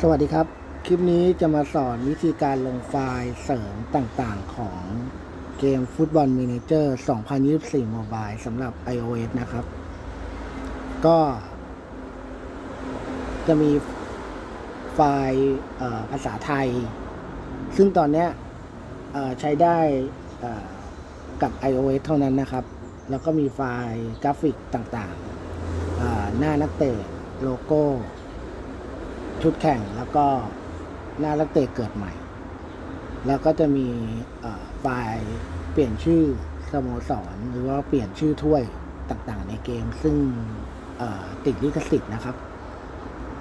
สวัสดีครับ คลิปนี้จะมาสอนวิธีการลงไฟล์เสริมต่างๆ ของเกมฟุตบอล m ม n เจอร์ 2024 Mobile สำหรับ iOS นะครับ ก็ จะมีไฟล์ภาษาไทย ซึ่งตอนนี้ใช้ได้กับ iOS เท่านั้นนะครับ แล้วก็มีไฟล์กราฟิกต่างๆหน้านักเตะโลโก้ ชุดแข่งแล้วก็หน้านักเตะเกิดใหม่ แล้วก็จะมีไฟล์เปลี่ยนชื่อสโมสรหรือว่าเปลี่ยนชื่อถ้วยต่างๆ ในเกม ซึ่งติดลิขสิทธิ์นะครับ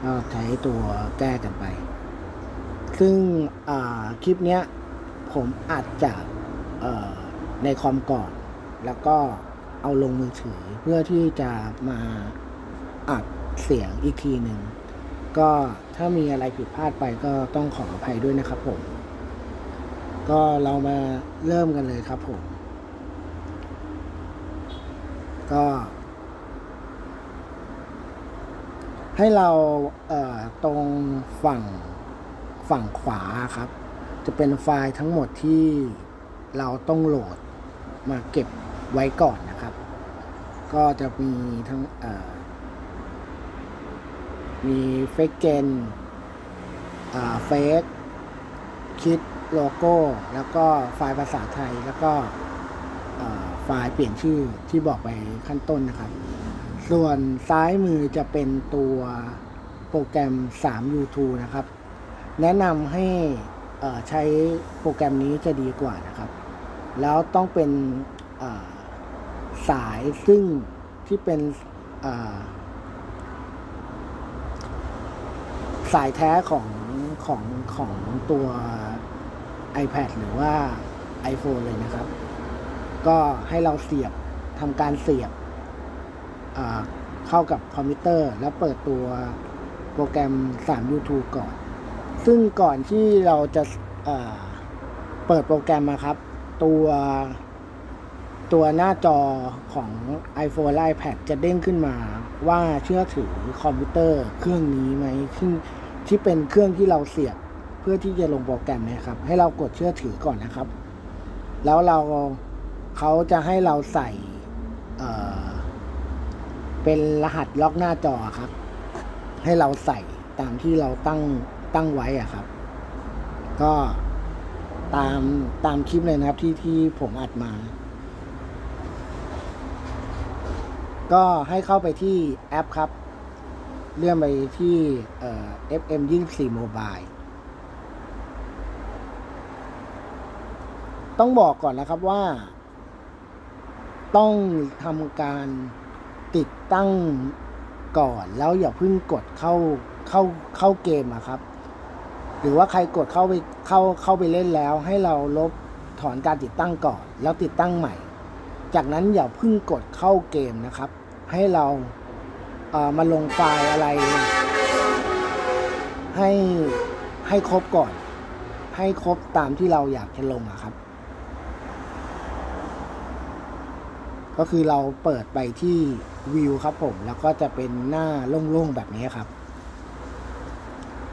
ก็ใช้ตัวแก้กันไป ซึ่งคลิปนี้ผมอาจจะในคอมก่อน แล้วก็เอาลงมือถือเพื่อที่จะมาอัดเสียงอีกทีหนึ่ง ก็ถ้ามีอะไรผิดพลาดไปก็ต้องขออภัยด้วยนะครับผม ก็เรามาเริ่มกันเลยครับผม ก็ ให้เราเอ่อตรงฝั่งฝั่งขวาครับ จะเป็นไฟล์ทั้งหมดที่เราต้องโหลดมาเก็บไว้ก่อนนะครับ ก็จะมีทั้งเอ่อ มีเฟกเกนเฟกคิดโลโก้ แล้วก็ไฟล์ภาษาไทย แล้วก็ไฟล์เปลี่ยนชื่อที่บอกไปขั้นต้นนะครับ ส่วนซ้ายมือจะเป็นตัวโปรแกรม 3U2 นะครับ แนะนำให้ใช้โปรแกรมนี้จะดีกว่านะครับ แล้วต้องเป็นสายซึ่งที่เป็นอ่า สายแท้ของของของตัว iPad หรือว่า iPhone เลยนะครับ ก็ให้เราเสียบทำการเสียบเข้ากับคอมพิวเตอร์ แล้วเปิดตัวโปรแกรม 3 YouTube ก่อน ซึ่งก่อนที่เราจะอ่าเปิดโปรแกรมนะครับ ตัวตัวหน้าจอของ iPhone และ iPad จะเด้งขึ้นมาว่าเชื่อถือคอมพิวเตอร์เครื่องนี้ไหมซึ่ง ที่เป็นเครื่องที่เราเสียบเพื่อที่จะลงโปรแกรมนะครับ ให้เรากดเชื่อถือก่อนนะครับ แล้วเราเขาจะให้เราใส่เออเป็นรหัสล็อกหน้าจอครับ ให้เราใส่ตามที่เราตั้งตั้งไว้อะครับ ก็ตามตามคลิปเลยนะครับที่ที่ผมอัดมา ก็ให้เข้าไปที่แอปครับ เลื่อนไปที่เอ่อ FM 24 Mobile ต้องบอกก่อนนะครับว่า ต้องทำการติดตั้งก่อน แล้วอย่าเพิ่งกดเข้าเข้าเข้าเกมอะครับ หรือว่าใครกดเข้าไปเข้าเข้าไปเล่นแล้ว ให้เราลบถอนการติดตั้งก่อน แล้วติดตั้งใหม่ จากนั้นอย่าเพิ่งกดเข้าเกมนะครับ ให้เรา มาลงไฟล์อะไร ให้ให้ครบก่อน ให้ครบตามที่เราอยากจะลงอะครับ ก็คือเราเปิดไปที่วิวครับผม แล้วก็จะเป็นหน้าโล่งๆแบบนี้ครับ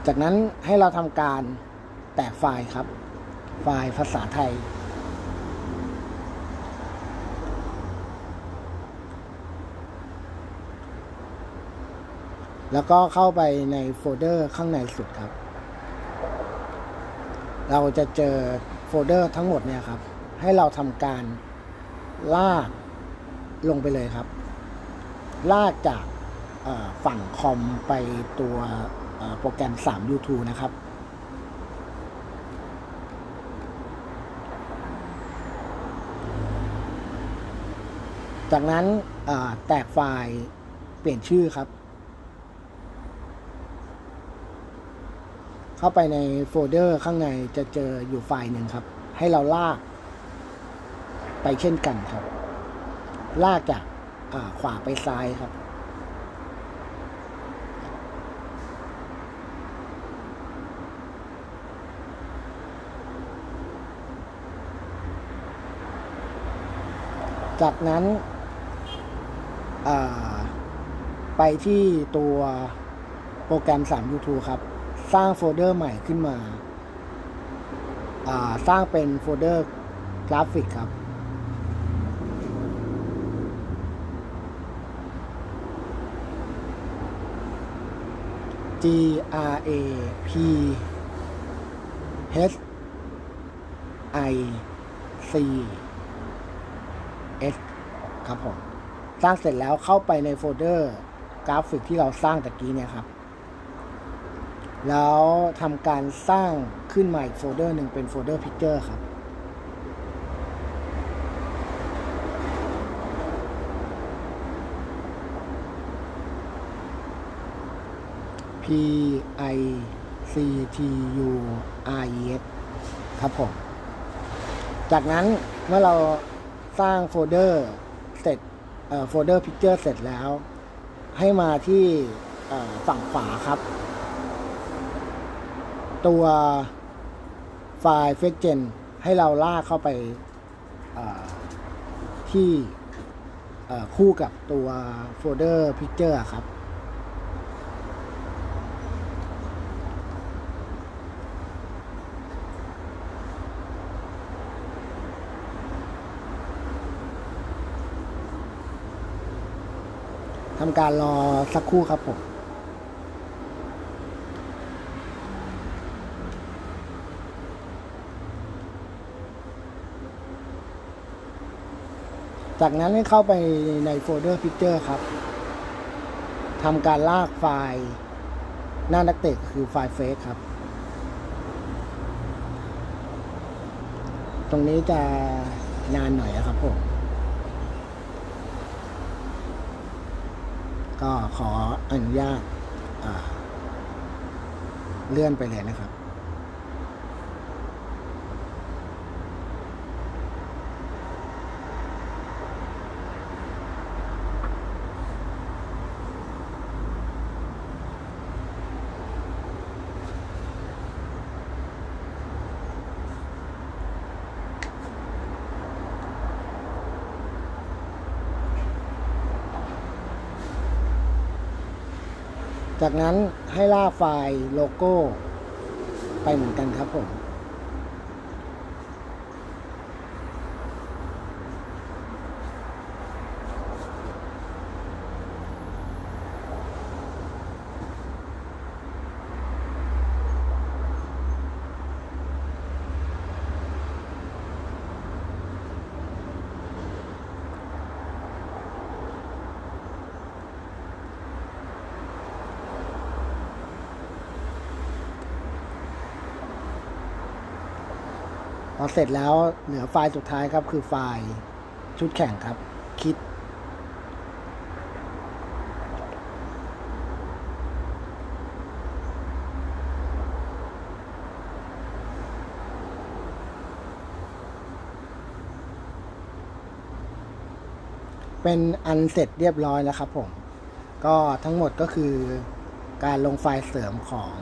จากนั้นให้เราทำการแตกไฟล์ครับ ไฟล์ภาษาไทย แล้วก็เข้าไปในโฟลเดอร์ข้างในสุดครับ เราจะเจอโฟลเดอร์ทั้งหมดเนี่ยครับ ให้เราทำการลากลงไปเลยครับ ลากจากฝั่งคอมไปตัวโปรแกรม 3 YouTube นะครับ จากนั้นแตกไฟล์เปลี่ยนชื่อครับ เข้าไปในโฟลเดอร์ข้างในจะเจออยู่ไฟล์หนึ่งครับ ให้เราลากไปเช่นกันครับ ลากจากขวาไปซ้ายครับ จากนั้นไปที่ตัวโปรแกรม 3 YouTube ครับ สร้างโฟลเดอร์ใหม่ขึ้นมาาสร้างเป็นโฟลเดอร์กราฟิกครับ G R A P H I C S ครับผม สร้างเสร็จแล้วเข้าไปในโฟลเดอร์กราฟิกที่เราสร้างตะกี้เนี่ยครับ แล้วทำการสร้างขึ้นมาอีกโฟลเดอร์หนึ่งเป็นโฟลเดอร์ Picture ครับ P I C T U R E S ครับผม จากนั้นเมื่อเราสร้างโฟลเดอร์เสร็จโฟลเดอร์พิกเจอร์เสร็จแล้ว ให้มาที่ฝั่งขวาครับ ตัวไฟล์เฟกเจนให้เราลากเข้าไปที่คู่กับตัวโฟลเดอร์พิกเจอร์ครับ ทำการรอสักครู่ครับผม จากนั้นให้เข้าไปในโฟลเดอร์ Picture ครับทำการลากไฟล์หน้านักเตะคือไฟล์เฟซครับ ตรงนี้จะนานหน่อยนะครับผม ก็ขออนุญาตเลื่อนไปเลยนะครับ จากนั้นให้ล่าไฟล์โลโก้ไปเหมือนกันครับผม พ อเสร็จแล้วเหลือไฟล์สุดท้ายครับ คือไฟล์ชุดแข่งครับ คิด เป็นอันเสร็จเรียบร้อยแล้วครับผม ก็ทั้งหมดก็คือการลงไฟล์เสริมของ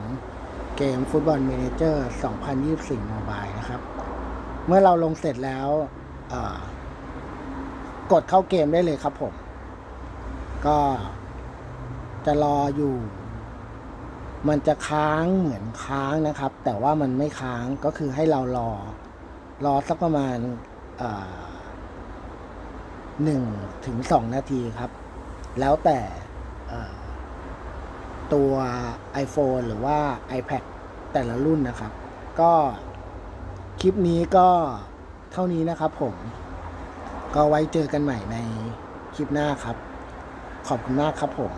เกมฟุตบอล a ม a เจอร์ 2024 Mobile นะครับ เมื่อเราลงเสร็จแล้วกดเข้าเกมได้เลยครับผม ก็จะรออยู่ มันจะค้างเหมือนค้างนะครับ แต่ว่ามันไม่ค้างก็คือให้เรารอ รอสักประมาณหนึ่งถึงสองนาทีครับ แล้วแต่ตัว iPhone หรือว่า iPad แต่ละรุ่นนะครับ ก็ คลิปนี้ก็เท่านี้นะครับผม ก็ไว้เจอกันใหม่ในคลิปหน้าครับ ขอบคุณมากครับผม